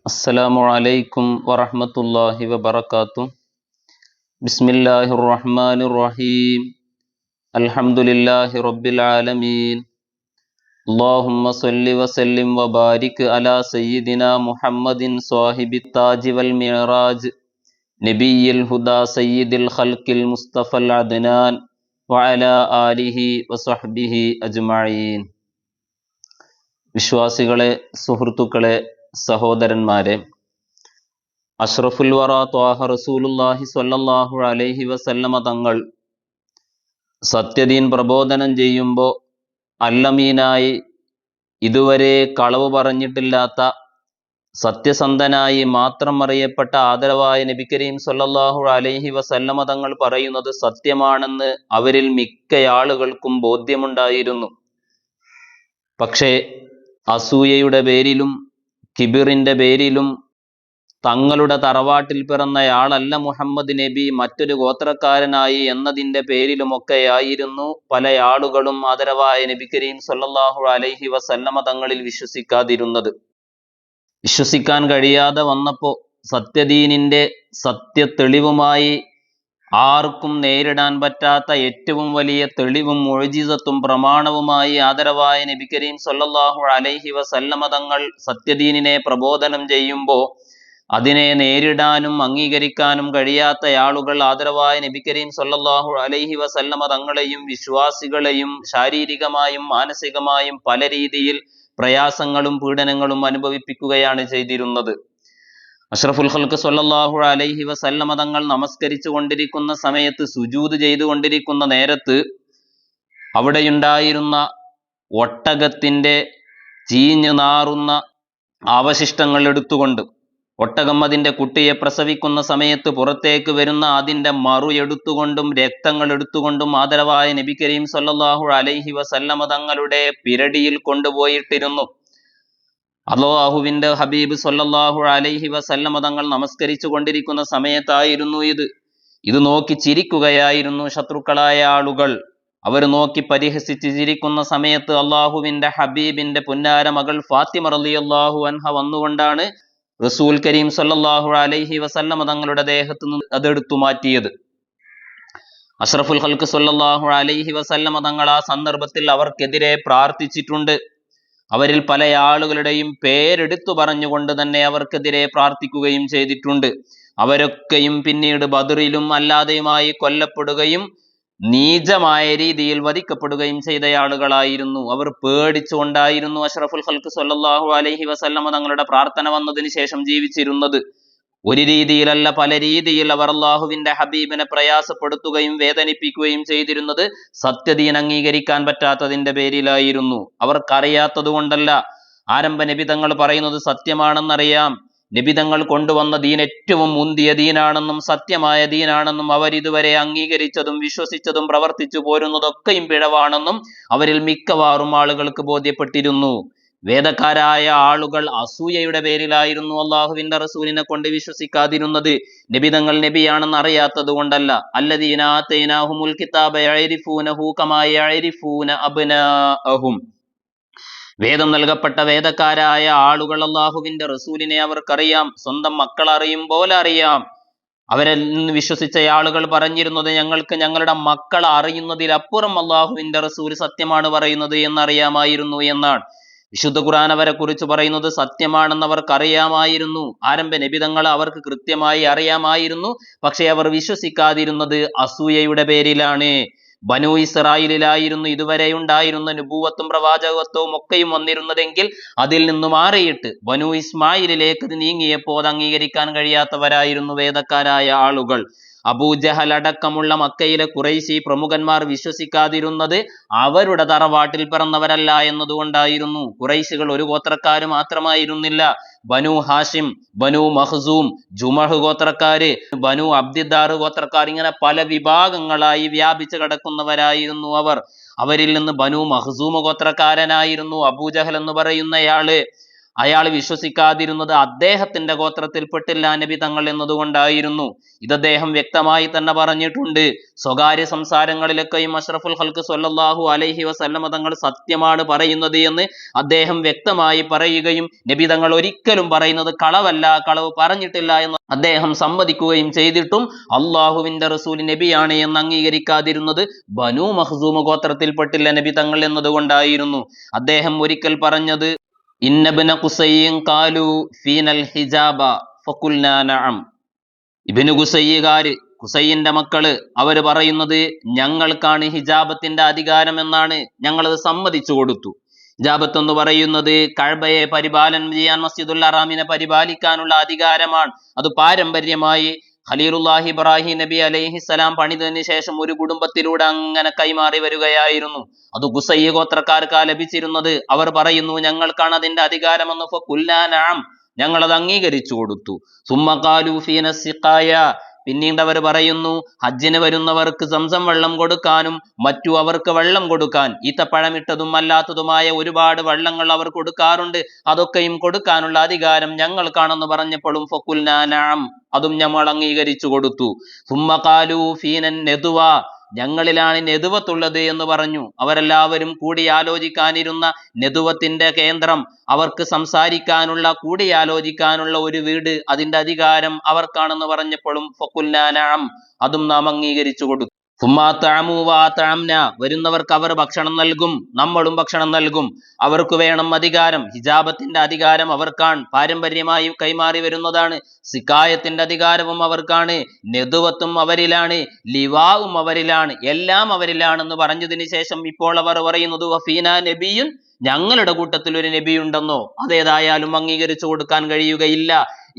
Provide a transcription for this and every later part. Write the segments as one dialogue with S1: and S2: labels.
S1: السلام عليكم ورحمة الله وبركاته بسم الله الرحمن الرحيم الحمد لله رب العالمين اللهم صل وسلم وبارك على سيدنا محمد صاحب التاج والمعراج نبي الهدى سيد الخلق المصطفى العدنان وعلى آله وصحبه أجمعين വിശ്വാസികളെ സുഹൃത്തുക്കളെ സഹോദരന്മാരെ അഷ്റഫുൽ വറ ത്വാഹ റസൂലുല്ലാഹി സ്വല്ലല്ലാഹു അലൈഹി വസല്ലമ തങ്ങൾ സത്യദീൻ പ്രബോധനം ചെയ്യുമ്പോൾ അല്ലമീനായി ഇതുവരെ കളവ് പറഞ്ഞിട്ടില്ലാത്ത സത്യസന്ധനായി മാത്രം അറിയപ്പെട്ട ആദരവായ നബി കരീം സല്ലല്ലാഹു അലൈഹി വസല്ലമ തങ്ങൾ പറയുന്നത് സത്യമാണെന്ന് അവരിൽ മിക്ക ആളുകൾക്കും ബോധ്യമുണ്ടായിരുന്നു. പക്ഷേ അസൂയയുടെ പേരിലും കിബിറിന്റെ പേരിലും തങ്ങളുടെ തറവാട്ടിൽ പിറന്നയാളല്ല മുഹമ്മദ് നബി മറ്റൊരു ഗോത്രക്കാരനായി എന്നതിന്റെ പേരിലുമൊക്കെയായിരുന്നു പല ആളുകളും ആദരവായ നബി കരീം സല്ലല്ലാഹു അലൈഹി വസല്ലമ തങ്ങളിൽ വിശ്വസിക്കാതിരുന്നത്. വിശ്വസിക്കാൻ കഴിയാതെ വന്നപ്പോൾ സത്യദീനിന്റെ സത്യ തെളിവുമായി ആർക്കും നേരിടാൻ പറ്റാത്ത ഏറ്റവും വലിയ തെളിവും മൊഴിജിസത്തും പ്രമാണവുമായി ആദരവായ നബി കരീം സല്ലാഹു അലൈഹി വസല്ലമ തങ്ങൾ സത്യദീനിനെ പ്രബോധനം ചെയ്യുമ്പോൾ അതിനെ നേരിടാനും അംഗീകരിക്കാനും കഴിയാത്ത ആളുകൾ ആദരവായ നബി കരീം സല്ലാഹു അലൈഹി വസല്ലമ തങ്ങളെയും വിശ്വാസികളെയും ശാരീരികമായും മാനസികമായും പല രീതിയിൽ പ്രയാസങ്ങളും പീഡനങ്ങളും അനുഭവിപ്പിക്കുകയാണ് ചെയ്തിരുന്നത്. അഷ്റഫുൽ ഖൽക്ക് സ്വല്ലല്ലാഹു അലൈഹി വസല്ലമ തങ്ങൾ നമസ്കരിച്ചു കൊണ്ടിരിക്കുന്ന സമയത്ത് സുജൂദ് ചെയ്തുകൊണ്ടിരിക്കുന്ന നേരത്ത് അവിടെയുണ്ടായിരുന്ന ഒട്ടകത്തിന്റെ ചീഞ്ഞു നാറുന്ന അവശിഷ്ടങ്ങൾ എടുത്തുകൊണ്ട് ഒട്ടകം അതിന്റെ കുട്ടിയെ പ്രസവിക്കുന്ന സമയത്ത് പുറത്തേക്ക് വരുന്ന അതിന്റെ മറു എടുത്തുകൊണ്ടും രക്തങ്ങൾ എടുത്തുകൊണ്ടും ആദരവായ നബി കരീം സല്ലല്ലാഹു അലൈഹി വസല്ലമ തങ്ങളുടെ പിരടിയിൽ കൊണ്ടുപോയിട്ടിരുന്നു. അള്ളാഹുവിന്റെ ഹബീബ് സൊല്ലാഹു അലൈഹി വസല്ലമ തങ്ങൾ നമസ്കരിച്ചു കൊണ്ടിരിക്കുന്ന സമയത്തായിരുന്നു ഇത്. ഇത് നോക്കി ചിരിക്കുകയായിരുന്നു ശത്രുക്കളായ ആളുകൾ. അവർ നോക്കി പരിഹസിച്ച് ചിരിക്കുന്ന സമയത്ത് അള്ളാഹുവിന്റെ ഹബീബിന്റെ പുന്നാര മകൾ ഫാത്തിമ അള്ളാഹു അൻഹ വന്നുകൊണ്ടാണ് റസൂൽ കരീം സൊല്ലാഹു അലൈഹി വസല്ലമ തങ്ങളുടെ ദേഹത്ത് നിന്ന് അതെടുത്തു മാറ്റിയത്. അഷ്റഫുൽ ഹൽക്ക് സൊല്ലാഹു അലൈഹി വസല്ലമ തങ്ങൾ ആ സന്ദർഭത്തിൽ അവർക്കെതിരെ പ്രാർത്ഥിച്ചിട്ടുണ്ട്. അവരിൽ പല ആളുകളുടെയും പേരെടുത്തു പറഞ്ഞുകൊണ്ട് തന്നെ അവർക്കെതിരെ പ്രാർത്ഥിക്കുകയും ചെയ്തിട്ടുണ്ട്. അവരൊക്കെയും പിന്നീട് ബദറിലും അല്ലാതെയുമായി കൊല്ലപ്പെടുകയും നീചമായ രീതിയിൽ വധിക്കപ്പെടുകയും ചെയ്ത ആളുകളായിരുന്നു. അവർ പേടിച്ചുകൊണ്ടായിരുന്നു അഷ്റഫുൽ ഖൽക്ക് സ്വല്ലല്ലാഹു അലൈഹി വസല്ലമ തങ്ങളുടെ പ്രാർത്ഥന വന്നതിന് ശേഷം ജീവിച്ചിരുന്നത്. ഒരു രീതിയിലല്ല പല രീതിയിൽ അവർ അള്ളാഹുവിന്റെ ഹബീബിനെ പ്രയാസപ്പെടുത്തുകയും വേദനിപ്പിക്കുകയും ചെയ്തിരുന്നത് സത്യദീൻ അംഗീകരിക്കാൻ പറ്റാത്തതിന്റെ പേരിലായിരുന്നു. അവർക്കറിയാത്തത് കൊണ്ടല്ല ആരംഭ നിബിതങ്ങൾ പറയുന്നത് സത്യമാണെന്നറിയാം. നിബിതങ്ങൾ കൊണ്ടുവന്ന ദീൻ ഏറ്റവും മുന്തിയ ദീനാണെന്നും സത്യമായ ദീനാണെന്നും അവർ ഇതുവരെ അംഗീകരിച്ചതും വിശ്വസിച്ചതും പ്രവർത്തിച്ചു പോരുന്നതൊക്കെയും പിഴവാണെന്നും അവരിൽ മിക്കവാറും ആളുകൾക്ക് ബോധ്യപ്പെട്ടിരുന്നു. വേദക്കാരായ ആളുകൾ അസൂയയുടെ പേരിലായിരുന്നു അള്ളാഹുവിന്റെ റസൂലിനെ കൊണ്ട് വിശ്വസിക്കാതിരുന്നത്. നബി തങ്ങൾ നബിയാണെന്ന് അറിയാത്തത് കൊണ്ടല്ല. അബ്നാഅഹും. വേദം നൽകപ്പെട്ട വേദക്കാരായ ആളുകൾ അള്ളാഹുവിന്റെ റസൂലിനെ അവർക്കറിയാം. സ്വന്തം മക്കൾ അറിയും പോലെ അറിയാം. അവരിൽ നിന്ന് വിശ്വസിച്ച ആളുകൾ പറഞ്ഞിരുന്നത് ഞങ്ങൾക്ക് ഞങ്ങളുടെ മക്കൾ അറിയുന്നതിലപ്പുറം അള്ളാഹുവിന്റെ റസൂൽ സത്യമാണ് പറയുന്നത് എന്നറിയാമായിരുന്നു എന്നാണ്. വിശുദ്ധ ഖുർആൻ അവരെ കുറിച്ച് പറയുന്നത് സത്യമാണെന്ന് അവർക്ക് അറിയാമായിരുന്നു ആരംഭ നിബിതങ്ങൾ അവർക്ക് കൃത്യമായി അറിയാമായിരുന്നു. പക്ഷെ അവർ വിശ്വസിക്കാതിരുന്നത് അസൂയയുടെ പേരിലാണ്. ബനു ഇസ്രായേലിലായിരുന്നു ഇതുവരെ ഉണ്ടായിരുന്ന നുബുവത്തും പ്രവാചകത്വവും ഒക്കെയും വന്നിരുന്നതെങ്കിൽ അതിൽ നിന്ന് മാറിയിട്ട് ബനു ഇസ്മായിലിലേക്ക് നീങ്ങിയപ്പോൾ അത് അംഗീകരിക്കാൻ കഴിയാത്തവരായിരുന്നു വേദക്കാരായ ആളുകൾ. അബൂജഹൽ അടക്കമുള്ള മക്കയിലെ കുറൈശി പ്രമുഖന്മാർ വിശ്വസിക്കാതിരുന്നത് അവരുടെ തറവാട്ടിൽ പിറന്നവരല്ല എന്നതുകൊണ്ടായിരുന്നു. കുറൈശികൾ ഒരു ഗോത്രക്കാര് മാത്രമായിരുന്നില്ല. ബനു ഹാഷിം ബനു മഹ്സൂം ജുമഹ് ഗോത്രക്കാര് ബനു അബ്ദിദാർ ഗോത്രക്കാർ ഇങ്ങനെ പല വിഭാഗങ്ങളായി വ്യാപിച്ചു കിടക്കുന്നവരായിരുന്നു അവർ. അവരിൽ നിന്ന് ബനു മഹ്സൂമ ഗോത്രക്കാരനായിരുന്നു അബൂജഹൽ എന്ന് പറയുന്നയാൾ. അയാൾ വിശ്വസിക്കാതിരുന്നത് അദ്ദേഹത്തിന്റെ ഗോത്രത്തിൽപ്പെട്ടില്ല നബി തങ്ങൾ എന്നതുകൊണ്ടായിരുന്നു. ഇത് അദ്ദേഹം വ്യക്തമായി തന്നെ പറഞ്ഞിട്ടുണ്ട്. സ്വകാര്യ സംസാരങ്ങളിലൊക്കെയും അഷ്റഫുൽ ഹൽക്ക് സൊല്ലാഹു അലൈഹി വസല്ലമ തങ്ങൾ സത്യമാണ് പറയുന്നത് എന്ന് അദ്ദേഹം വ്യക്തമായി പറയുകയും നബി തങ്ങൾ ഒരിക്കലും പറയുന്നത് കളവല്ല കളവ് പറഞ്ഞിട്ടില്ല എന്ന് അദ്ദേഹം സമ്മതിക്കുകയും ചെയ്തിട്ടും അള്ളാഹുവിന്റെ റസൂൽ നബിയാണ് എന്ന് അംഗീകരിക്കാതിരുന്നത് ബനു മഹസൂമ ഗോത്രത്തിൽപ്പെട്ടില്ല നബി തങ്ങൾ എന്നതുകൊണ്ടായിരുന്നു. അദ്ദേഹം ഒരിക്കൽ പറഞ്ഞത് ഇന്നബിന കുസയ്യും കാലു ഫീനൽ ഹിജാബ ഫക്കുൽനാ നഅം. ഇബിന് കുസയ്യകാര് കുസൈന്റെ മക്കൾ അവർ പറയുന്നത് ഞങ്ങൾക്കാണ് ഹിജാബത്തിന്റെ അധികാരം എന്നാണ് ഞങ്ങളത് സമ്മതിച്ചു കൊടുത്തു. ഹിജാബത്ത് എന്ന് പറയുന്നത് കഴബയെ പരിപാലനം ചെയ്യാൻ മസ്ജിദുൽ അറാമിനെ പരിപാലിക്കാനുള്ള അധികാരമാണ്. അത് പാരമ്പര്യമായി ഖലീലുല്ലാഹി ഇബ്രാഹിം നബി അലൈഹിസ്സലാം പണിതതിന് ശേഷം ഒരു കുടുംബത്തിലൂടെ അങ്ങനെ കൈമാറി വരികയായിരുന്നു. അത് ഗുസയ്യ ഗോത്രക്കാർക്കാ ലഭിച്ചിരുന്നത്. അവർ പറയുന്നു ഞങ്ങൾക്കാണ് അതിന്റെ അധികാരമെന്ന്. ഫുല്ലാനാം ഞങ്ങളത് അംഗീകരിച്ചു കൊടുത്തു. സുമ്മക്കാലു ഫീന സിഖായ പിന്നീട് അവർ പറയുന്നു ഹജ്ജിന് വരുന്നവർക്ക് സംസം വെള്ളം കൊടുക്കാനും മറ്റു അവർക്ക് വെള്ളം കൊടുക്കാൻ. ഈത്തപ്പഴമിട്ടതും അല്ലാത്തതുമായ ഒരുപാട് വെള്ളങ്ങൾ അവർ കൊടുക്കാറുണ്ട്. അതൊക്കെയും കൊടുക്കാനുള്ള അധികാരം ഞങ്ങൾക്കാണെന്ന് പറഞ്ഞപ്പോഴും ഫക്കുൽനാനാം അതും ഞങ്ങൾ അംഗീകരിച്ചു കൊടുത്തു. സുമ്മക്കാലു ഫീനൻ നെതുവ ഞങ്ങളിലാണ് നെതുവത്തുള്ളത് എന്ന് പറഞ്ഞു. അവരെല്ലാവരും കൂടി ആലോചിക്കാനിരുന്ന നെതുവത്തിന്റെ കേന്ദ്രം അവർക്ക് സംസാരിക്കാനുള്ള കൂടിയാലോചിക്കാനുള്ള ഒരു വീട് അതിന്റെ അധികാരം അവർക്കാണെന്ന് പറഞ്ഞപ്പോഴും ഫക്കുൽനാനാം അതും നാം അംഗീകരിച്ചു കൊടുത്തു. വരുന്നവർക്ക് അവർ ഭക്ഷണം നൽകും നമ്മളും ഭക്ഷണം നൽകും. അവർക്ക് വേണം അധികാരം. ഹിജാബത്തിന്റെ അധികാരം അവർക്കാണ്. പാരമ്പര്യമായി കൈമാറി വരുന്നതാണ്. സിക്കായത്തിന്റെ അധികാരവും അവർക്കാണ്. നെതുവത്തും അവരിലാണ്. ലിവാവും അവരിലാണ്. എല്ലാം അവരിലാണെന്ന് പറഞ്ഞതിന് ശേഷം ഇപ്പോൾ അവർ പറയുന്നത് വഫീന നബിയുൻ ഞങ്ങളുടെ കൂട്ടത്തിൽ ഒരു നബി ഉണ്ടെന്നോ അതേതായാലും അംഗീകരിച്ചു കൊടുക്കാൻ കഴിയുകയില്ല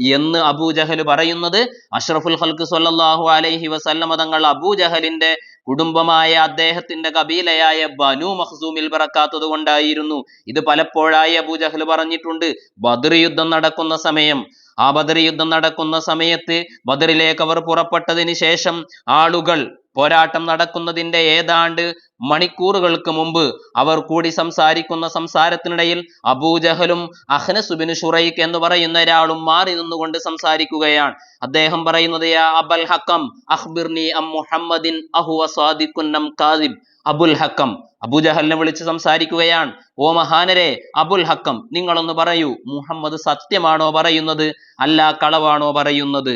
S1: എന്ന് അബൂജഹൽ പറയുന്നത് അഷ്റഫുൽ ഹൽക്ക് സ്വല്ലല്ലാഹു അലൈഹി വസല്ലമ തങ്ങൾ അബൂജഹലിന്റെ കുടുംബമായ അദ്ദേഹത്തിന്റെ കബീലയായ ബനു മഹ്സൂമിൽ പിറക്കാത്തത് കൊണ്ടായിരുന്നു. ഇത് പലപ്പോഴായി അബൂജഹൽ പറഞ്ഞിട്ടുണ്ട്. ബദർ യുദ്ധം നടക്കുന്ന സമയം. ആ ബദർ യുദ്ധം നടക്കുന്ന സമയത്ത് ബദറിലേക്ക് അവർ പുറപ്പെട്ടതിന് ശേഷം ആളുകൾ പോരാട്ടം നടക്കുന്നതിന്റെ ഏതാണ്ട് മണിക്കൂറുകൾക്ക് മുമ്പ് അവർ കൂടി സംസാരിക്കുന്ന സംസാരത്തിനിടയിൽ അബൂജഹലും അഹ്നസുബിന് ഷുറൈഖ് എന്ന് പറയുന്ന ഒരാളും മാറി നിന്നുകൊണ്ട് സംസാരിക്കുകയാണ്. അദ്ദേഹം പറയുന്നത് അബൽ ഹക്കം അഖ്ബിർനി അം മുഹമ്മദിൻ അഹുവ സാദിഖുൻ നം കാദിബ്. അബുൽ ഹക്കം. അബൂജഹലിനെ വിളിച്ച് സംസാരിക്കുകയാണ്. ഓ മഹാനരെ അബുൽ ഹക്കം നിങ്ങളൊന്ന് പറയൂ മുഹമ്മദ് സത്യമാണോ പറയുന്നത്? അല്ല കളവാണോ പറയുന്നത്?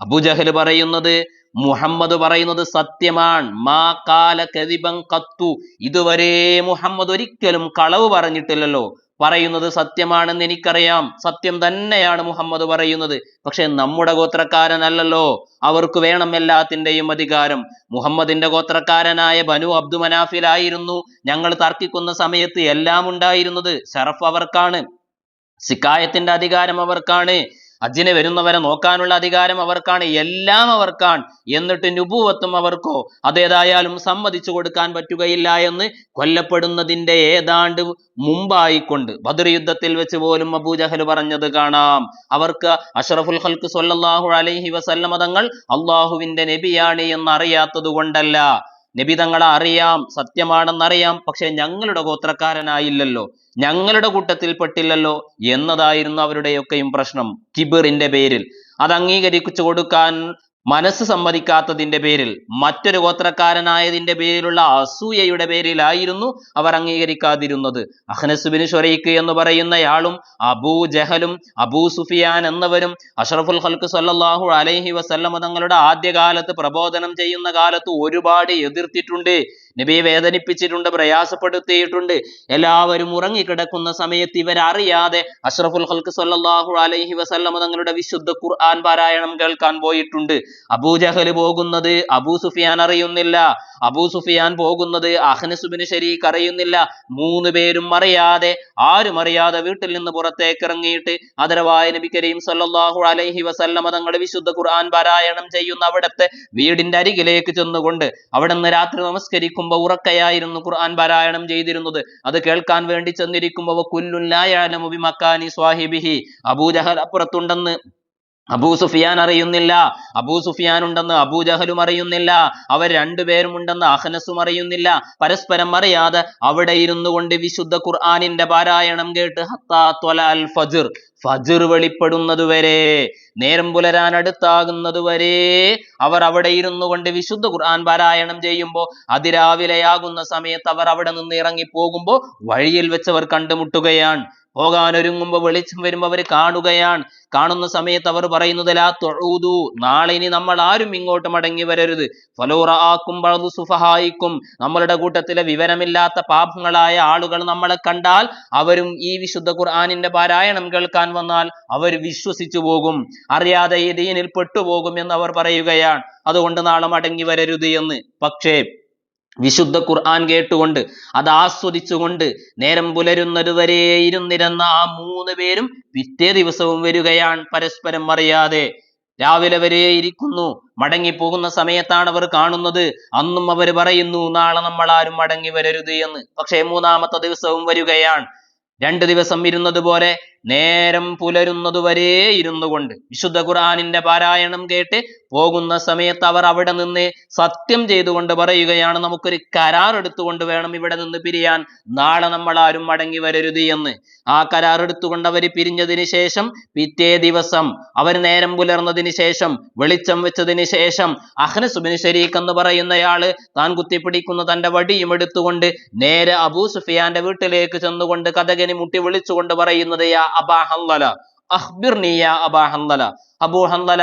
S1: അബൂജഹൽ പറയുന്നത് മുഹമ്മദ് പറയുന്നത് സത്യമാണ്. മാ കാല കദിബൻ കത്തു. ഇതുവരെ മുഹമ്മദ് ഒരിക്കലും കളവ് പറഞ്ഞിട്ടില്ലല്ലോ. പറയുന്നത് സത്യമാണെന്ന് എനിക്കറിയാം. സത്യം തന്നെയാണ് മുഹമ്മദ് പറയുന്നത്. പക്ഷെ നമ്മുടെ ഗോത്രക്കാരനല്ലല്ലോ. അവർക്ക് വേണം എല്ലാത്തിന്റെയും അധികാരം. മുഹമ്മദിന്റെ ഗോത്രക്കാരനായ ബനു അബ്ദു മനാഫിലായിരുന്നു. ഞങ്ങൾ തർക്കിക്കുന്ന സമയത്ത് എല്ലാം ഉണ്ടായിരുന്നത് ഷറഫ് അവർക്കാണ്. സിക്കായത്തിന്റെ അധികാരം അവർക്കാണ്. ഹജ്ജിന് വരുന്നവരെ നോക്കാനുള്ള അധികാരം അവർക്കാണ് എല്ലാം അവർക്കാണ്. എന്നിട്ട് നുപൂവത്തും അവർക്കോ അതേതായാലും സമ്മതിച്ചു കൊടുക്കാൻ പറ്റുകയില്ല എന്ന് കൊല്ലപ്പെടുന്നതിന്റെ ഏതാണ്ട് മുമ്പായിക്കൊണ്ട് ബദർ യുദ്ധത്തിൽ വെച്ച് പോലും അബൂജഹൽ പറഞ്ഞത് കാണാം. അവർക്ക് അഷറഫുൽ ഹൽക്ക് സൊല്ലാഹു അലൈഹി വസല്ലമ തങ്ങൾ അള്ളാഹുവിന്റെ നബിയാണ് എന്നറിയാത്തത് കൊണ്ടല്ല. നബി തങ്ങളെ അറിയാം സത്യമാണെന്നറിയാം പക്ഷെ ഞങ്ങളുടെ ഗോത്രക്കാരനായില്ലല്ലോ. ഞങ്ങളുടെ കൂട്ടത്തിൽ പെട്ടില്ലല്ലോ എന്നതായിരുന്നു അവരുടെയൊക്കെയും പ്രശ്നം കിബിറിന്റെ പേരിൽ. അത് അംഗീകരിച്ചു കൊടുക്കാൻ മനസ്സ് സമ്മതിക്കാത്തതിന്റെ പേരിൽ മറ്റൊരു ഗോത്രക്കാരനായതിന്റെ പേരിലുള്ള അസൂയയുടെ പേരിലായിരുന്നു അവർ അംഗീകരിക്കാതിരുന്നത്. അഹ്നസുബിൻ ഷൊറൈക്ക് എന്ന് പറയുന്നയാളും അബൂ ജഹലും അബൂ സുഫിയാൻ എന്നവരും അഷറഫുൽ ഹൽക്ക് സല്ലാഹു അലൈഹി വസല്ലമ തങ്ങളുടെ ആദ്യകാലത്ത് പ്രബോധനം ചെയ്യുന്ന കാലത്ത് ഒരുപാട് എതിർത്തിട്ടുണ്ട്. നബിയെ വേദനിപ്പിച്ചിട്ടുണ്ട് പ്രയാസപ്പെടുത്തിയിട്ടുണ്ട്. എല്ലാവരും ഉറങ്ങിക്കിടക്കുന്ന സമയത്ത് ഇവരറിയാതെ അഷ്റഫുൽ ഹൽക്ക് സല്ലാഹു അലൈഹി വസല്ലമ തങ്ങളുടെ വിശുദ്ധ ഖുർആൻ പാരായണം കേൾക്കാൻ പോയിട്ടുണ്ട്. അബൂജഹൽ പോകുന്നത് അബൂ സുഫിയാൻ അറിയുന്നില്ല. അബൂ സുഫിയാൻ പോകുന്നത് അഹ്നസുബിന് ഷരീഖ് അറിയുന്നില്ല. മൂന്ന് പേരും അറിയാതെ ആരും അറിയാതെ വീട്ടിൽ നിന്ന് പുറത്തേക്ക് ഇറങ്ങിയിട്ട് ആദരവായ നബി കരീം സ്വല്ലല്ലാഹു അലൈഹി വസല്ലമ തങ്ങളുടെ വിശുദ്ധ ഖുർആൻ പാരായണം ചെയ്യുന്ന അവിടുത്തെ വീടിന്റെ അരികിലേക്ക് ചെന്നുകൊണ്ട് അവിടെ നിന്ന് രാത്രി നമസ്കരിക്കുമ്പോൾ ഉറക്കയായിരുന്നു ഖുർആൻ പാരായണം ചെയ്തിരുന്നത്. അത് കേൾക്കാൻ വേണ്ടി ചെന്നിരിക്കുമ്പോൾ കുല്ലുല്ലായാലും അബൂജഹൽ അപ്പുറത്തുണ്ടെന്ന് അബൂ സുഫിയാൻ അറിയുന്നില്ല. അബൂ സുഫിയാൻ ഉണ്ടെന്ന് അബൂ ജഹലും അറിയുന്നില്ല. അവർ രണ്ടുപേരും ഉണ്ടെന്ന് അഹനസും അറിയുന്നില്ല. പരസ്പരം അറിയാതെ അവിടെ ഇരുന്നു കൊണ്ട് വിശുദ്ധ ഖുർആാനിന്റെ പാരായണം കേട്ട് ഹത്താ ത്വല അൽ ഫജിർ ഫജിർ വെളിപ്പെടുന്നത് വരെ നേരം പുലരാൻ അടുത്താകുന്നത് വരെ അവർ അവിടെ ഇരുന്നു കൊണ്ട് വിശുദ്ധ ഖുർആൻ പാരായണം ചെയ്യുമ്പോൾ അതിരാവിലെയാകുന്ന സമയത്ത് അവർ അവിടെ നിന്ന് ഇറങ്ങി പോകുമ്പോൾ വഴിയിൽ വെച്ച് അവർ കണ്ടുമുട്ടുകയാണ്. പോകാൻ ഒരുങ്ങുമ്പോൾ വെളിച്ചം വരുമ്പോൾ അവർ കാണുകയാണ്. കാണുന്ന സമയത്ത് അവർ പറയുന്നത് ലാ തൊഴൂതു നാളെ ഇനി നമ്മൾ ആരും ഇങ്ങോട്ട് മടങ്ങി വരരുത്. ഫലോറാക്കും ബഅദു സുഫഹായിക്കും. നമ്മളുടെ കൂട്ടത്തിലെ വിവരമില്ലാത്ത പാപങ്ങളായ ആളുകൾ നമ്മളെ കണ്ടാൽ അവരും ഈ വിശുദ്ധ ഖുർആാനിന്റെ പാരായണം കേൾക്കാൻ വന്നാൽ അവർ വിശ്വസിച്ചു പോകും. അറിയാതെ ഈ ദീനിൽ പെട്ടുപോകും എന്ന് അവർ പറയുകയാണ്. അതുകൊണ്ട് നാളെ മടങ്ങി വരരുത് എന്ന്. പക്ഷേ വിശുദ്ധ ഖുർആൻ കേട്ടുകൊണ്ട് അത് ആസ്വദിച്ചുകൊണ്ട് നേരം പുലരുന്നത് വരെ ഇരുന്നിരുന്ന ആ മൂന്ന് പേരും പിറ്റേ ദിവസവും വരികയാണ് പരസ്പരം അറിയാതെ. രാവിലെ വരെ ഇരിക്കുന്നു. മടങ്ങി പോകുന്ന സമയത്താണ് അവർ കാണുന്നത്. അന്നും അവർ പറയുന്നു നാളെ നമ്മൾ ആരും മടങ്ങി വരരുത് എന്ന്. പക്ഷേ മൂന്നാമത്തെ ദിവസവും വരികയാണ്. രണ്ട് ദിവസം ഇരുന്നത് പോലെ നേരം പുലരുന്നതുവരെ ഇരുന്നു കൊണ്ട് വിശുദ്ധ ഖുർആനിന്റെ പാരായണം കേട്ട് പോകുന്ന സമയത്ത് അവർ അവിടെ നിന്ന് സത്യം ചെയ്തുകൊണ്ട് പറയുകയാണ് നമുക്കൊരു കരാർ എടുത്തുകൊണ്ട് വേണം ഇവിടെ നിന്ന് പിരിയാൻ. നാളെ നമ്മൾ ആരും മടങ്ങി വരരുത് എന്ന്. ആ കരാർ എടുത്തുകൊണ്ട് അവർ പിരിഞ്ഞതിന് ശേഷം പിറ്റേ ദിവസം അവർ നേരം പുലർന്നതിന് ശേഷം വെളിച്ചം വെച്ചതിന് ശേഷം അഹ്നസുബിന് ശരീഖ് എന്ന് പറയുന്നയാൾ താൻ കുത്തിപ്പിടിക്കുന്ന തന്റെ വടിയും എടുത്തുകൊണ്ട് നേരെ അബൂ സുഫിയാന്റെ വീട്ടിലേക്ക് ചെന്നുകൊണ്ട് കഥകനി മുട്ടി വിളിച്ചുകൊണ്ട് പറയുന്നത് അബാ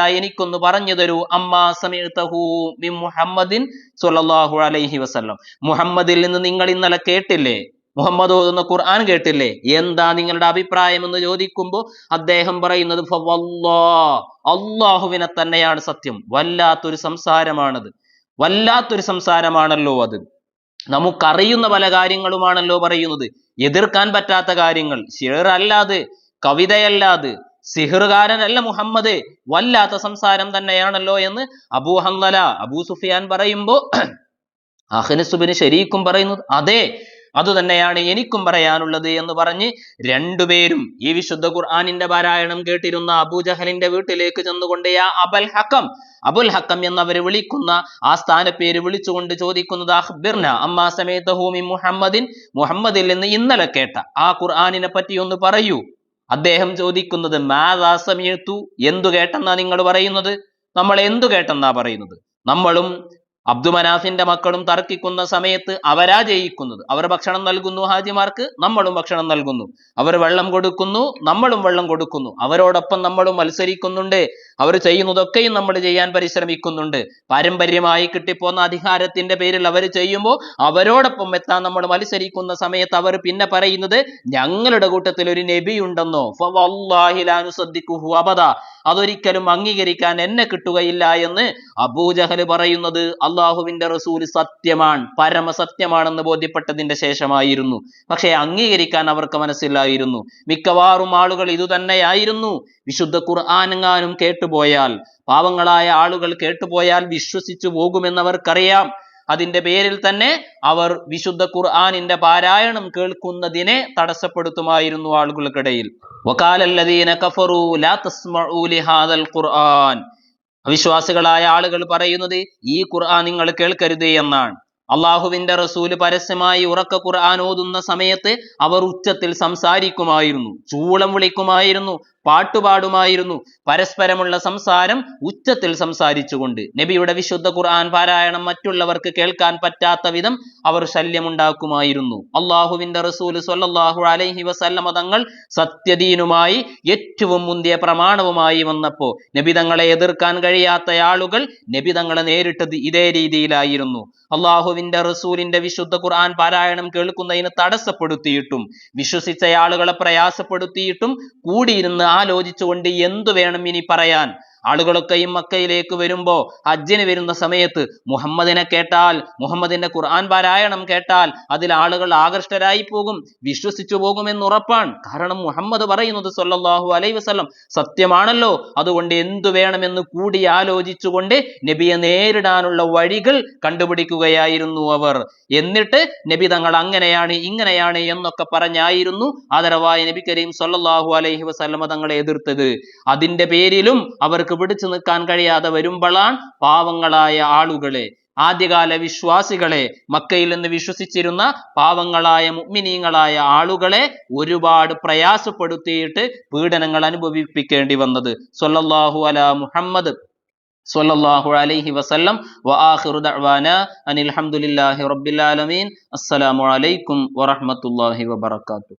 S1: എനിക്കൊന്ന് പറഞ്ഞു തരൂ. അമ്മാ മുഹമ്മദിൻ അലൈഹി വസല്ലം. മുഹമ്മദിൽ നിന്ന് നിങ്ങൾ ഇന്നലെ കേട്ടില്ലേ? മുഹമ്മദ് ഓതുന്ന ഖുർആൻ കേട്ടില്ലേ? എന്താ നിങ്ങളുടെ അഭിപ്രായം എന്ന് ചോദിക്കുമ്പോൾ അദ്ദേഹം പറയുന്നത് അള്ളാഹുവിനെ തന്നെയാണ് സത്യം. വല്ലാത്തൊരു സംസാരമാണത്. വല്ലാത്തൊരു സംസാരമാണല്ലോ അത്. നമുക്കറിയുന്ന പല കാര്യങ്ങളുമാണല്ലോ പറയുന്നത്. എതിർക്കാൻ പറ്റാത്ത കാര്യങ്ങൾ. ഷിർ അല്ലാതെ കവിതയല്ലാതെ സിഹിറുകാരനല്ല മുഹമ്മദ്. വല്ലാത്ത സംസാരം തന്നെയാണല്ലോ എന്ന് അബൂ ഹംലല അബൂ സുഫിയാൻ പറയുമ്പോ അഹ്നസുബിന് ശരീക്കും പറയുന്നത് അതെ. അതുതന്നെയാണ് എനിക്കും പറയാനുള്ളത് എന്ന് പറഞ്ഞ് രണ്ടുപേരും ഈ വിശുദ്ധ ഖുർആാനിന്റെ പാരായണം കേട്ടിരുന്ന അബൂജഹലിന്റെ വീട്ടിലേക്ക് ചെന്നുകൊണ്ട് ആ അബൽ ഹക്കം അബുൽ ഹക്കം എന്നവരെ വിളിക്കുന്ന ആ സ്ഥാനപ്പേര് വിളിച്ചുകൊണ്ട് ചോദിക്കുന്നത് അഹ്ബിർന അമ്മാ സമേതഹു ഹൂമി മുഹമ്മദിൻ മുഹമ്മദിൽ നിന്ന് ഇന്നലെ കേട്ട. ആ ഖുർആാനിനെ പറ്റി ഒന്ന് പറയൂ. അദ്ദേഹം ചോദിക്കുന്നത് മാതാ സമയത്തു എന്തു കേട്ടെന്നാ നിങ്ങൾ പറയുന്നത്? നമ്മൾ എന്തു കേട്ടെന്നാ പറയുന്നത്? നമ്മളും അബ്ദുമനാഫിന്റെ മക്കളും തർക്കിക്കുന്ന സമയത്ത് അവരാ ജയിക്കുന്നത്. അവർ ഭക്ഷണം നൽകുന്നു ഹാജിമാർക്ക് നമ്മളും ഭക്ഷണം നൽകുന്നു. അവർ വെള്ളം കൊടുക്കുന്നു നമ്മളും വെള്ളം കൊടുക്കുന്നു. അവരോടൊപ്പം നമ്മളും മത്സരിക്കുന്നുണ്ട്. അവർ ചെയ്യുന്നതൊക്കെയും നമ്മൾ ചെയ്യാൻ പരിശ്രമിക്കുന്നുണ്ട്. പാരമ്പര്യമായി കിട്ടിപ്പോന്ന അധികാരത്തിന്റെ പേരിൽ അവർ ചെയ്യുമ്പോൾ അവരോടൊപ്പം എത്താൻ നമ്മൾ മത്സരിക്കുന്ന സമയത്ത് അവർ പിന്നെ പറയുന്നത് ഞങ്ങളുടെ കൂട്ടത്തിൽ ഒരു നബി ഉണ്ടെന്നോ ഫവല്ലാഹി അബദ അതൊരിക്കലും അംഗീകരിക്കാൻ എന്നെ കിട്ടുകയില്ല എന്ന് അബൂജഹൽ പറയുന്നത് അള്ളാഹുവിന്റെ റസൂൽ സത്യമാണ് പരമസത്യമാണെന്ന് ബോധ്യപ്പെട്ടതിന്റെ ശേഷമായിരുന്നു. പക്ഷേ അംഗീകരിക്കാൻ അവർക്ക് മനസ്സിലായിരുന്നു മിക്കവാറും ആളുകൾ ഇതുതന്നെയായിരുന്നു. വിശുദ്ധ ഖുർആാനെങ്ങാനും കേട്ടുപോയാൽ പാവങ്ങളായ ആളുകൾ കേട്ടുപോയാൽ വിശ്വസിച്ചു പോകുമെന്നവർക്കറിയാം. അതിന്റെ പേരിൽ തന്നെ അവർ വിശുദ്ധ ഖുർആാനിന്റെ പാരായണം കേൾക്കുന്നതിനെ തടസ്സപ്പെടുത്തുമായിരുന്നു ആളുകൾക്കിടയിൽ. ഖുർആൻ. അവിശ്വാസികളായ ആളുകൾ പറയുന്നത് ഈ ഖുർആൻ നിങ്ങൾ കേൾക്കരുത് എന്നാണ്. അള്ളാഹുവിന്റെ റസൂൽ പരസ്യമായി ഉറക്ക ഖുർആൻ ഓതുന്ന സമയത്ത് അവർ ഉച്ചത്തിൽ സംസാരിക്കുമായിരുന്നു ചൂളം വിളിക്കുമായിരുന്നു പാട്ടുപാടുമായിരുന്നു. പരസ്പരമുള്ള സംസാരം ഉച്ചത്തിൽ സംസാരിച്ചുകൊണ്ട്. നബിയുടെ വിശുദ്ധ ഖുർആൻ പാരായണം മറ്റുള്ളവർക്ക് കേൾക്കാൻ പറ്റാത്ത വിധം അവർ ശല്യമുണ്ടാക്കുമായിരുന്നു. അള്ളാഹുവിന്റെ റസൂൽ സ്വല്ലല്ലാഹു അലൈഹി വസല്ലമ തങ്ങൾ സത്യദീനുമായി ഏറ്റവും മുന്തിയ പ്രമാണവുമായി വന്നപ്പോ നബിതങ്ങളെ എതിർക്കാൻ കഴിയാത്ത ആളുകൾ നബിതങ്ങളെ നേരിട്ടത് ഇതേ രീതിയിലായിരുന്നു. അള്ളാഹുവിന്റെ റസൂലിന്റെ വിശുദ്ധ ഖുർആൻ പാരായണം കേൾക്കുന്നതിന് തടസ്സപ്പെടുത്തിയിട്ടും വിശ്വസിച്ച ആളുകളെ പ്രയാസപ്പെടുത്തിയിട്ടും കൂടിയിരുന്ന് ആലോചിച്ചുകൊണ്ട് എന്തു വേണം ഇനി പറയാൻ? ആളുകളൊക്കെയും മക്കയിലേക്ക് വരുമ്പോ ഹജ്ജിന് വരുന്ന സമയത്ത് മുഹമ്മദിനെ കേട്ടാൽ മുഹമ്മദിന്റെ ഖുർആൻ പാരായണം കേട്ടാൽ അതിൽ ആളുകൾ ആകൃഷ്ടരായി പോകും വിശ്വസിച്ചു പോകുമെന്ന് ഉറപ്പാണ്. കാരണം മുഹമ്മദ് പറയുന്നത് സല്ലല്ലാഹു അലൈഹി വസല്ലം സത്യമാണല്ലോ. അതുകൊണ്ട് എന്തു വേണമെന്ന് കൂടി ആലോചിച്ചുകൊണ്ട് നബിയെ നേരിടാനുള്ള വഴികൾ കണ്ടുപിടിക്കുകയായിരുന്നു അവർ. എന്നിട്ട് നബി തങ്ങൾ അങ്ങനെയാണ് ഇങ്ങനെയാണ് എന്നൊക്കെ പറഞ്ഞായിരുന്നു ആദരവായ നബി കരീം സല്ലല്ലാഹു അലൈഹി വസ്ലമ തങ്ങളെ എതിർത്തത്. അതിന്റെ പേരിലും അവർക്ക് പിടിച്ചു നിൽക്കാൻ കഴിയാതെ വരുമ്പോഴാണ് പാവങ്ങളായ ആളുകളെ ആദ്യകാല വിശ്വാസികളെ മക്കയിൽ നിന്ന് വിശ്വസിച്ചിരുന്ന പാവങ്ങളായ മുഗ്മിനീങ്ങളായ ആളുകളെ ഒരുപാട് പ്രയാസപ്പെടുത്തിയിട്ട് പീഡനങ്ങൾ അനുഭവിപ്പിക്കേണ്ടി വന്നത്. സൊല്ലാഹു അല മുഹമ്മദ് സൊല്ലാഹു അലൈഹി വസല്ലം. വആഖിറു ദഅ്വാന അനിൽ ഹംദുലില്ലാഹി റബ്ബിൽ ആലമീൻ. അസ്സലാമു അലൈക്കും വറഹ്മത്തുള്ളാഹി വബറകാതുഹു.